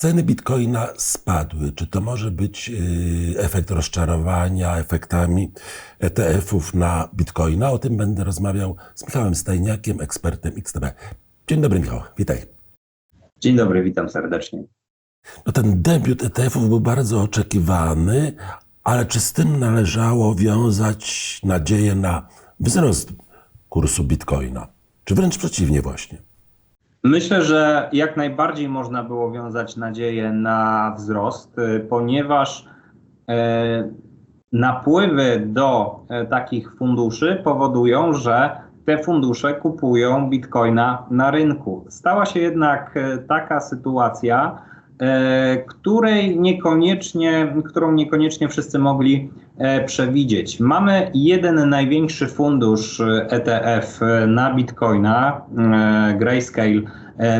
Ceny bitcoina spadły. Czy to może być yy, efekt rozczarowania efektami ETF-ów na bitcoina? O tym będę rozmawiał z Michałem Stajniakiem, ekspertem XTB. Dzień dobry, Michał. Witaj. Dzień dobry, witam serdecznie. No ten debiut ETF-ów był bardzo oczekiwany, ale czy z tym należało wiązać nadzieję na wzrost kursu bitcoina? Czy wręcz przeciwnie właśnie? Myślę, że jak najbardziej można było wiązać nadzieję na wzrost, y, ponieważ e, napływy do e, takich funduszy powodują, że te fundusze kupują bitcoina na rynku. Stała się jednak taka sytuacja, której niekoniecznie, którą niekoniecznie wszyscy mogli przewidzieć. Mamy jeden największy fundusz ETF na bitcoina, Grayscale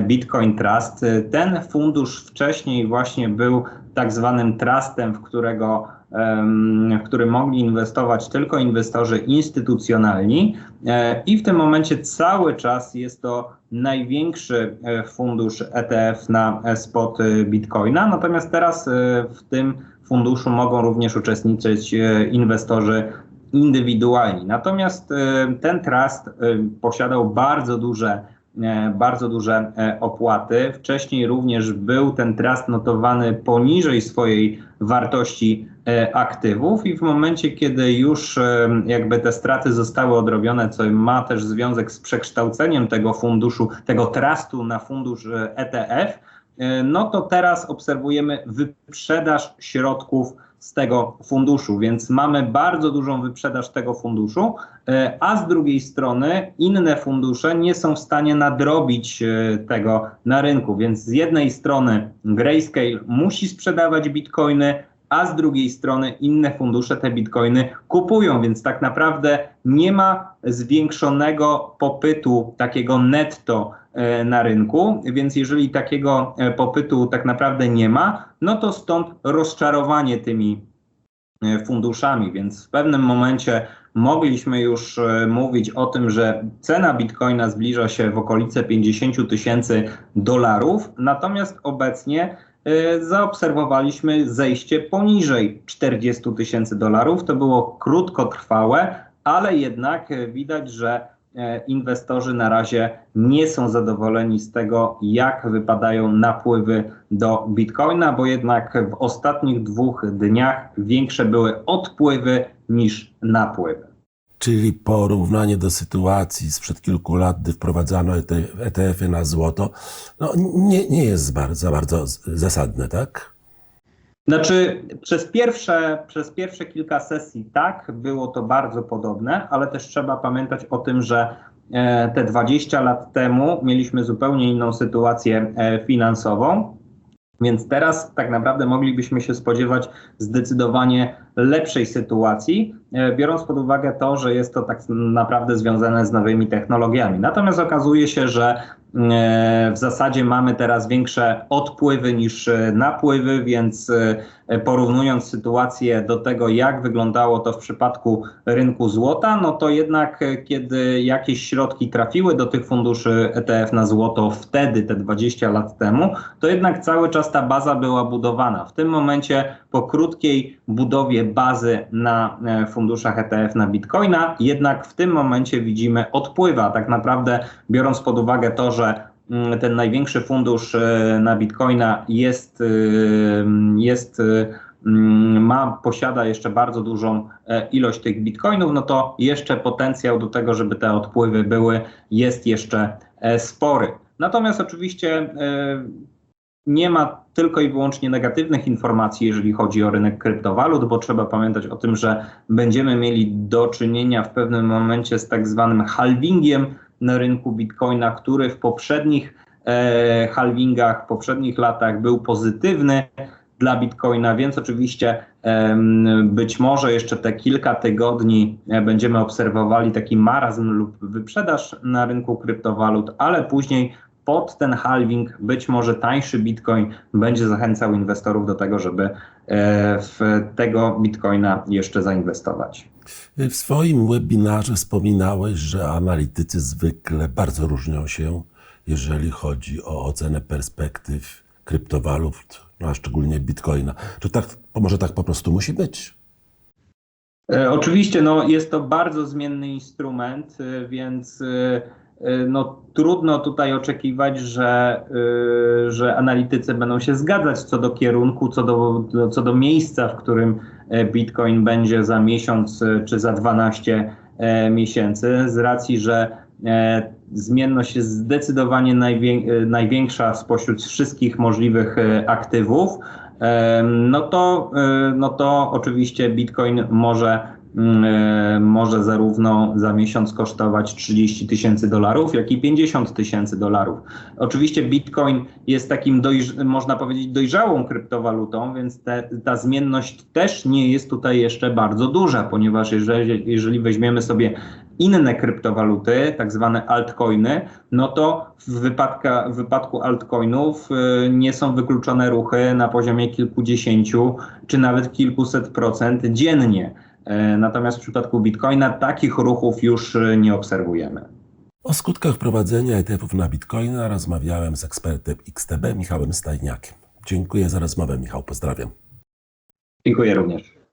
Bitcoin Trust. Ten fundusz wcześniej właśnie był tak zwanym trustem, w którego w który mogli inwestować tylko inwestorzy instytucjonalni i w tym momencie cały czas jest to największy fundusz ETF na spot Bitcoina. Natomiast teraz w tym funduszu mogą również uczestniczyć inwestorzy indywidualni. Natomiast ten trust posiadał bardzo duże bardzo duże opłaty. Wcześniej również był ten trust notowany poniżej swojej wartości aktywów i w momencie, kiedy już jakby te straty zostały odrobione, co ma też związek z przekształceniem tego funduszu, tego trustu na fundusz ETF, no to teraz obserwujemy wyprzedaż środków z tego funduszu, więc mamy bardzo dużą wyprzedaż tego funduszu, a z drugiej strony inne fundusze nie są w stanie nadrobić tego na rynku, więc z jednej strony Grayscale musi sprzedawać bitcoiny, a z drugiej strony inne fundusze te bitcoiny kupują, więc tak naprawdę nie ma zwiększonego popytu takiego netto na rynku, więc jeżeli takiego popytu tak naprawdę nie ma, no to stąd rozczarowanie tymi funduszami, więc w pewnym momencie mogliśmy już mówić o tym, że cena bitcoina zbliża się w okolice 50 tysięcy dolarów, natomiast obecnie zaobserwowaliśmy zejście poniżej 40 tysięcy dolarów. To było krótkotrwałe, ale jednak widać, że inwestorzy na razie nie są zadowoleni z tego, jak wypadają napływy do bitcoina, bo jednak w ostatnich dwóch dniach większe były odpływy niż napływy. Czyli porównanie do sytuacji sprzed kilku lat, gdy wprowadzano ETF-y na złoto, no nie, nie jest bardzo, bardzo zasadne, tak? Znaczy, przez pierwsze, przez pierwsze kilka sesji tak, było to bardzo podobne, ale też trzeba pamiętać o tym, że te 20 lat temu mieliśmy zupełnie inną sytuację finansową. Więc teraz tak naprawdę moglibyśmy się spodziewać zdecydowanie lepszej sytuacji, biorąc pod uwagę to, że jest to tak naprawdę związane z nowymi technologiami. Natomiast okazuje się, że w zasadzie mamy teraz większe odpływy niż napływy, więc porównując sytuację do tego, jak wyglądało to w przypadku rynku złota, no to jednak kiedy jakieś środki trafiły do tych funduszy ETF na złoto wtedy, te 20 lat temu, to jednak cały czas ta baza była budowana. W tym momencie po krótkiej budowie bazy na funduszach ETF na Bitcoina, jednak w tym momencie widzimy odpływa. Tak naprawdę biorąc pod uwagę to, że ten największy fundusz na Bitcoina jest, jest ma, posiada jeszcze bardzo dużą ilość tych bitcoinów, no to jeszcze potencjał do tego, żeby te odpływy były, jest jeszcze spory. Natomiast oczywiście nie ma tylko i wyłącznie negatywnych informacji, jeżeli chodzi o rynek kryptowalut, bo trzeba pamiętać o tym, że będziemy mieli do czynienia w pewnym momencie z tak zwanym halvingiem na rynku bitcoina, który w poprzednich e, halvingach, w poprzednich latach był pozytywny dla bitcoina, więc oczywiście e, być może jeszcze te kilka tygodni będziemy obserwowali taki marazm lub wyprzedaż na rynku kryptowalut, ale później pod ten halving być może tańszy bitcoin będzie zachęcał inwestorów do tego, żeby w tego bitcoina jeszcze zainwestować. W swoim webinarze wspominałeś, że analitycy zwykle bardzo różnią się, jeżeli chodzi o ocenę perspektyw kryptowalut, no a szczególnie bitcoina. Czy tak, może tak po prostu musi być? E, Oczywiście no, jest to bardzo zmienny instrument, e, więc e, e, no, trudno tutaj oczekiwać, że, e, że analitycy będą się zgadzać co do kierunku, co do, co do miejsca, w którym e, Bitcoin będzie za miesiąc e, czy za 12 e, miesięcy, z racji, że zmienność jest zdecydowanie najwię- największa spośród wszystkich możliwych aktywów. No to, no to oczywiście Bitcoin może, może zarówno za miesiąc kosztować 30 tysięcy dolarów, jak i 50 tysięcy dolarów. Oczywiście Bitcoin jest takim, można powiedzieć, dojrzałą kryptowalutą, więc te, ta zmienność też nie jest tutaj jeszcze bardzo duża, ponieważ jeżeli, jeżeli weźmiemy sobie inne kryptowaluty, tak zwane altcoiny, no to w, wypadka, w wypadku altcoinów y, nie są wykluczone ruchy na poziomie kilkudziesięciu czy nawet kilkuset procent dziennie. E, Natomiast w przypadku Bitcoina takich ruchów już y, nie obserwujemy. O skutkach wprowadzenia ETF-ów na bitcoina rozmawiałem z ekspertem XTB Michałem Stajniakiem. Dziękuję za rozmowę, Michał. Pozdrawiam. Dziękuję również.